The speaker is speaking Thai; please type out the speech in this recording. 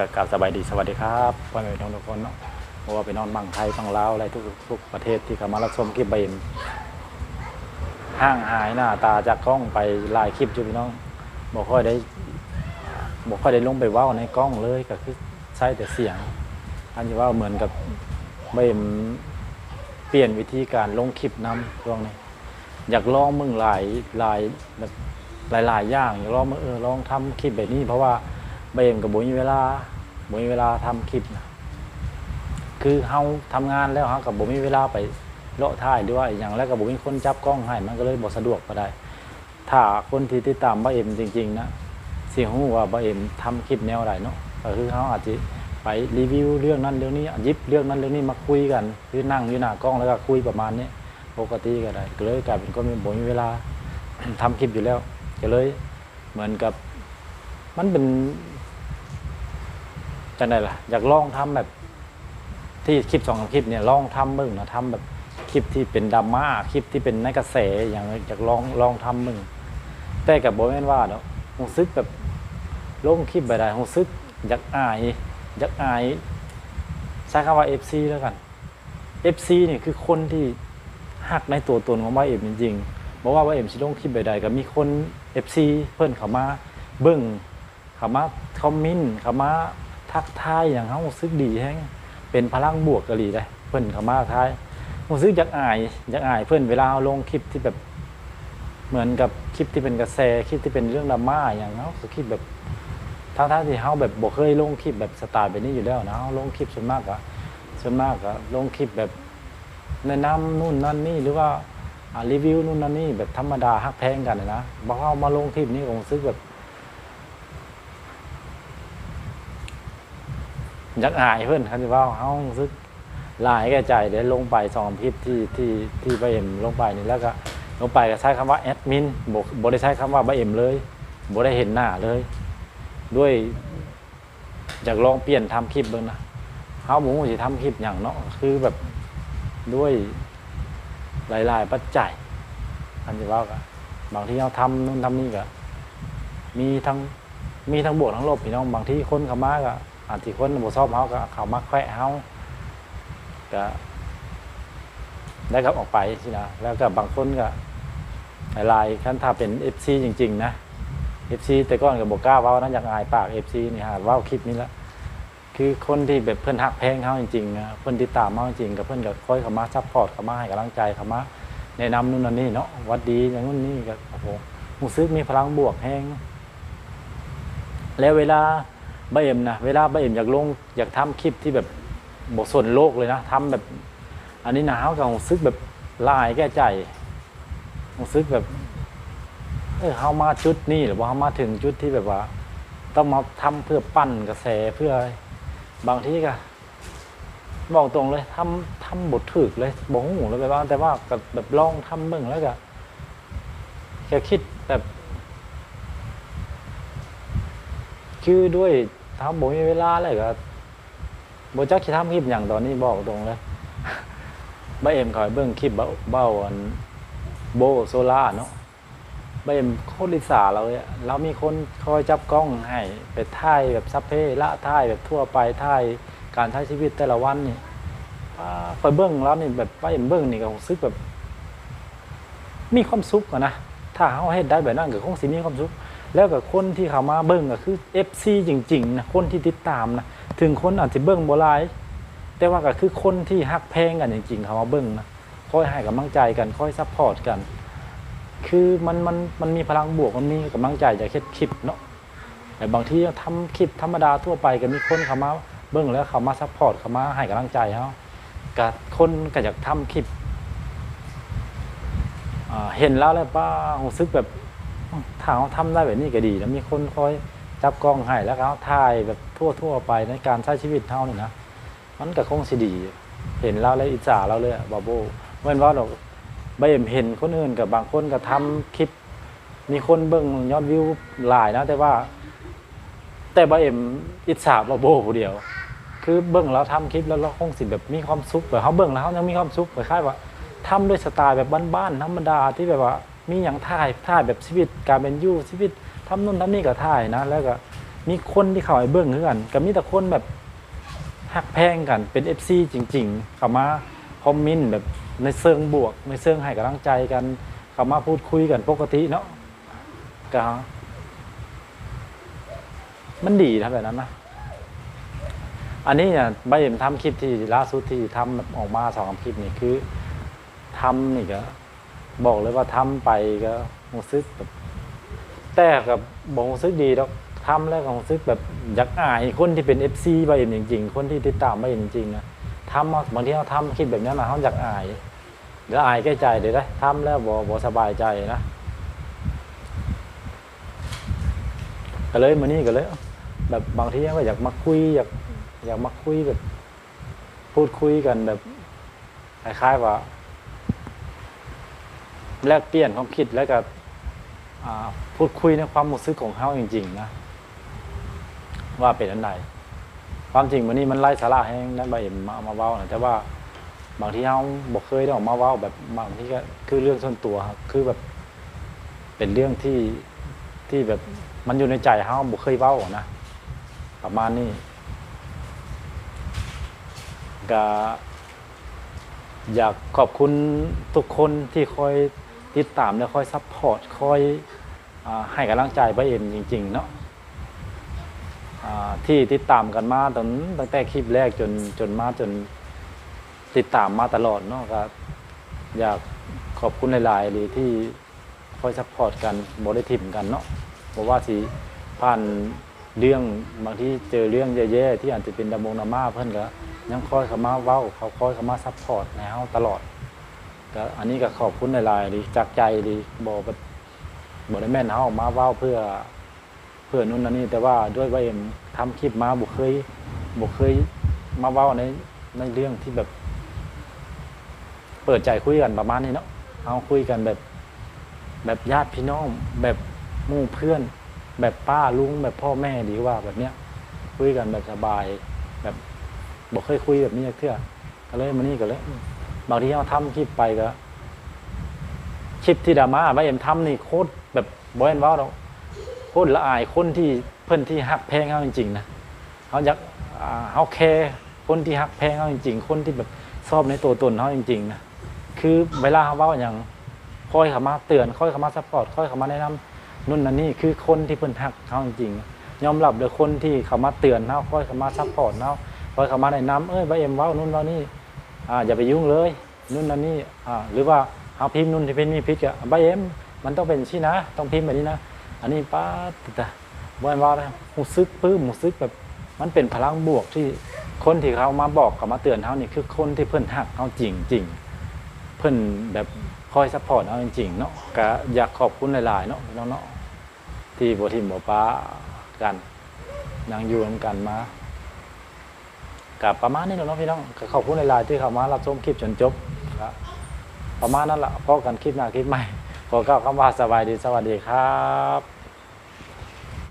กับกับสบายดีสวัสดีครับพ่อแม่พี่น้องทุกคนเนาะเพราะว่าไปนอนบังไทยบังลาวอะไรทุกทุกประเทศที่เข้ามารับชมคลิปเบมห่างหายหน้าตาจากกล้องไปหลายคลิปอยู่พี่น้องบอกค่อยได้บอกค่อยได้ลงไปว้าในกล้องเลยก็คือใช้แต่เสียง อันนี้ว่าเหมือนกับเบมเปลี่ยนวิธีการลงคลิปนำช่วงนี้อยากลองมึงหลายหลายแบบหลายอย่างอยากลองมึงเออลองทำคลิปแบบนี้เพราะว่า เบมกับบุญเวลาบุญเวลาทำคลิปนะคือเฮาทำงานแล้วเฮากับบุญเวลาไปเลาะถ่ายด้วยอย่างแรกกับบุญมีคนจับกล้องให้มันก็เลยบ่สะดวกก็ได้ ถ้าคนที่ติดตามบ้าเอ็มจริง ๆ นะสิฮู้ว่าบ้าเอ็มทำคลิปแนวไหนเนาะก็คือเขาอาจจะไปรีวิวเรื่องนั้นเรื่องนี้ยิบเรื่องนั้นเรื่องนี้มาคุยกันคือนั่งอยู่หน้ากล้องแล้วก็คุยประมาณนี้ปกติก็ได้ก็เลยกลายเป็นคนมีบ่มีเวลาทำคลิปอยู่แล้วก็เลยเหมือนกับ มันเป็น จังไดล่ะ อยากลองทำแบบ ที่คลิปสองคลิปเนี่ยลองทำมึงนะทำแบบคลิปที่เป็นดราม่าคลิปที่เป็นในกระแสอย่างอยากลองลองทำมึงแต่กับโบแมนว่าเนาะผมซึกแบบลงคลิปไปได้ผมซึกอยากอายอยากอายใช้คำว่า FC แล้วกัน FC เนี่ยคือคนที่หักในตัวตนของว่าเอ็มจริงๆบอกว่าว่าเอ็มชิลงคลิปใดๆก็มีคน FC เพื่อนเขามาเบิ้งเขามาคอมเมนต์เขามา ทักทายอย่างเขารู้สึกดีแฮงเป็นพลังบวกกะหลีได้เพื่อนเขามาทายรู้สึกอยากอายอยากอายเพื่อนเวลาลงคลิปที่แบบ เหมือนกับคลิปที่เป็นกระแสคลิปที่เป็นเรื่องดราม่าอย่างเขาคลิปแบบทั้งๆที่เขาแบบบ่เคยลงคลิปแบบสไตล์แบบนี้อยู่แล้วนะลงคลิปส่วนมากอะส่วนมากอะลงคลิปแบบแนะนำนู่นนั่นนี่หรือว่ารีวิวนู่นนั่นนี่แบบธรรมดาฮักแพงกันนะบอกเอามาลงคลิปนี้ผมซื้อแบบ ยักอายเพื่อนครับที่ว่าเขาซื้อหลายแก่ใจเดี๋ยวลงไปสองคลิปที่ที่ที่ใบเอ็มลงไปนี่แล้วก็ลงไปก็ใช้คำว่าแอดมินบอกบได้ใช้คำว่าใบเอ็มเลยบได้เห็นหน้าเลย ด้วยอยากลองเปลี่ยนทำคลิปเบ้างนะเขาบอกว่าจะทำคลิปอย่างเนาะคือแบบด้วยหลายๆปัจจัยอันที่ว่าก็บางที่เราทำนู่นทำนี่ก็มีทั้งมีทั้งบวกทั้งลบพี่น้องบางที่คนเขามาก็อาจที่คนบ่ชอบเขาก็เขามาแขวะเขาก็ได้กลับออกไปสินะแล้วก็บางคนก็หลายๆขั้นถ้าเป็น FC จริง ๆ นะ FC แต่ก่อนก็บอกกล้าว่านั้นอยากอายปาก FC นี่ฮะว่าคลิปนี้ละคือคนที่แบบเพื่อนหักแพงเขาจริงๆนะเพื่อนติดตามเขาจริงๆกับเพื่อนก็คอยเขามาซัพพอร์ตเขามาให้กำลังใจเขามาแนะนำนู่นนั่นนี่เนาะวัดดีอย่างนู้นนี่ก็โอ้โหมูซึกมีพลังบวกแห้งแล้วเวลา ใบเอ็มนะเวลาใบเอ็มอยากลงอยากทำคลิปที่แบบบทส่วนโลกเลยนะทำแบบ อันนี้หนาวกับมูซึกแบบลายแก้ใจมูซึกแบบเออเขามาจุดนี้หรือว่าเขามาถึงจุดที่แบบว่า ต้องมาทำเพื่อปั้นกระแสเพื่อบางทีก็บอกตรงเลยทำทำบทถึกเลยบอกหูเลยไปบ้างแต่ว่าก็แบบลองทำเบิ่งแล้วก็แค่คิดแบบคือด้วย ทำบ่มีเวลาเลยก็บ่จักสิทำคลิปอย่างตอนนี้บอกตรงเลยบ้าเอ็มคอยเบิ่งคลิปเบ้าบอันโบโซล่าเนาะบ้าเอ็มโคตรลิสาเราเลยอะเรามีคนคอยจับกล้องให้ไปถ่ายแบบซับเพละถ่ายแบบทั่วไปถ่ายการใช้ชีวิตแต่ละวันนี่าไปเบิ่งแล้วนี่แบบบ้าเอ็มเบิ่งนี่ก็รู้สึกแบบ มีความสุขอะนะ ถ้าเขาเฮ็ดได้แบบนั้นก็คงสิมีความสุข แล้วก็คนที่เขามาเบิ่งก็คือ FC จริงๆนะคนที่ติดตามนะถึงคนอาจจะเบิ่งบ่หลาย แต่ว่าก็คือคนที่ฮักแพงกันจริงๆเขามาเบิ่งนะคอยให้กำลังใจกันคอยซัพพอร์ตกัน คือมันมันมันมีพลังบวกมันมีกำลังใจจากเฮ็ดคลิปเนาะแต่บางทีทำคลิปธรรมดาทั่วไปก็มีคนเขามาเบิ่งแล้วเขามาซัพพอร์ตเขามาให้กำลังใจเขาก็คนก็อยากทำคลิปเห็นแล้วแล้วป้ารู้สึกแบบ ถ้าเขาทำได้แบบนี้ก็ดีแล้วมีคนคอยจับกล้องให้แล้วเขาถ่ายแบบทั่วทั่วไปในการใช้ชีวิตเท่านี่นะมันก็คงสิดี เห็นแล้วแล้วอิจฉาเราเลยอบาโบเมื่อว่าเราใบเอ็มเห็นคนอื่นกับบางคนก็ทำคลิป มีคนเบิ่งยอดวิวหลายนะ แต่ว่า แต่บเอ็มอิจฉาบาโบผู้เดียว คือเบิ่งแล้วทำคลิปแล้วเราคงสิแบบมีความสุขแบบเขาเบิ่งแล้วเขายังมีความสุขคล้ายว่าทำด้วยสไตล์แบบบ้านๆธรรมดาที่แบบว่า มีอย่างถ่ายถ่ายแบบชีวิตการเป็นอยู่ชีวิตทำนู่นทำนี่ก็ถ่ายนะ แล้วก็มีคนที่เข้าไปเบิ่งคือกันก็มีแต่คนแบบหักแพงกันเป็น FC จริง ๆ เข้ามาคอมเมนต์แบบในเชิงบวกในเชิงให้กำลังใจกัน เข้ามาพูดคุยกันปกติเนาะก็มันดีทำแบบนั้นนะอันนี้เนี่ยใบเอ็มทำคลิปที่ล่าสุดที่ทำออกมาสองคลิปนี่คือทำนี่ก็ บอกเลยว่าทำไปก็รู้สึกแบบแต่กับบอกรู้สึกดีดอกทำแล้วก็รู้สึกแบบอยากอายคนที่เป็น FC ใบเอ็มจริง ๆ คนที่ติดตามใบเอ็มจริงๆนะทำบางทีเราทำคลิปแบบนี้นะเขาอยากอายเดี๋ยวอายแก้ใจเดี๋ยวได้ทำแล้วบ่บ่สบายใจนะก็เลยมานี่ก็เลย แบบบางทีก็อยากมาคุยอยากอยากมาคุยแบบ พูดคุยกันแบบคล้ายๆว่า แลกเปลี่ยนความคิดแล้วก็พูดคุยในความรู้สึกของเขาจริง ๆ นะ ว่าเป็นอันไหนความจริงวันนี้มันไล่สาระให้นักใบเอ็มมามาเว้านะแต่ว่าบางที่เขาบอกเคยได้ออกมาเว้าแบบบางที่ก็คือเรื่องส่วนตัวครับคือแบบ เป็นเรื่องที่ที่แบบมันอยู่ในใจเขาบอกเคยเว้าอนะประมาณนี้ก็อยากขอบคุณทุกคนที่คอย ติดตามและคอยซัพพอร์ตคอยอให้กำลังใจป้าเอ็มจริง ๆ เนาะที่ติดตามกันมาตั้งตั้งแต่คลิปแรกจนจนมาจนติดตามมาตลอดเนาะก็อยากขอบคุณหลายๆเลยที่คอยซัพพอร์ตกันบริทิมกันเนาะเพราะว่าสิผ่านเรื่องบางที่เจอเรื่องแย่ๆที่อาจจะเป็นดำมงดราม่าเพื่อนก็ยังคอยเขามาเว้าเขาคอยเขามาซัพพอร์ตในเฮาตลอด ก็อันนี้ก็ขอบคุณหลายๆดีจากใจดีบอกแบบบได้แม่นเฮาออกมาเว้าเพื่อเพื่อนู่นนั่นนี่แต่ว่าด้วยว่าเอ็มทำคลิปมาบุเคยบุเคยมาเว้าในในเรื่องที่แบบ เปิดใจคุยกันประมาณนี้เนาะเอาคุยกันแบบ แบบญาติพี่น้อง แบบมู่เพื่อน แบบป้าลุงแบบพ่อแม่ดีว่าแบบเนี้ยคุยกันแบบสบาย แบบบอกเคยคุยแบบนี้เพื่อก็เลยมานี่ก็เลย บางทีเราทำคลิปไปก็คลิปที่ดราม่าไม่เอ็มทำนี่โคตรแบบบอยนว่าเราโคตรละอายคนที่เพื่อนที่หักแพงเขาจริงๆนะเขาอยากอ่าเขาแคร์คนที่หักแพงเขาจริง ๆ คนที่แบบชอบในตัวตนเขาจริงๆนะคือเวลาเขาว่าอย่างคอยเขามาเตือนคอยเขามาซัพพอร์ตคอยเขามาแนะนำนู่นนั่นนี่คือคนที่เพิ่อนฮักเขาจริงๆยอมรับเลยคนที่เขามาเตือนเขาคอยเขามาซัพพอร์ตเขาคอยเขามาแนะนำเอ้ยว่าเอ็มว้านู่นว้านี่ อ่าอย่าไปยุ่งเลยนู่นนั่นนี่อ่าหรือว่าเอาพิมพ์นู่นที่เป็นมีพิษกับใบเอ็มมันต้องเป็นชี่นะ ต้องพิมพ์แบบนี้นะ อันนี้ป้าแต่วันว่าแล้วหูซึกปื้มหูซึกแบบมันเป็นพลังบวกที่คนที่เขามาบอกเขามาเตือนเขานี่คือคนที่เพิ่อนฮักเขาจริงจริงเพิ่อนแบบคอยซัพพอร์ตเอาจริงๆเนาะก็อยากขอบคุณหลายๆเนาะพี่น้องเนาะที่บทิมบป้ากันยังอยู่นกันมา กับประมาณนี้แหละเนาะพี่น้องก็ขอบคุณหลายๆที่เข้ามารับชมคลิปจนจบครับประมาณนั้นละพอกันคลิปหน้าคลิปใหม่ขอกล่าวคำว่าสบายดีสวัสดีครับ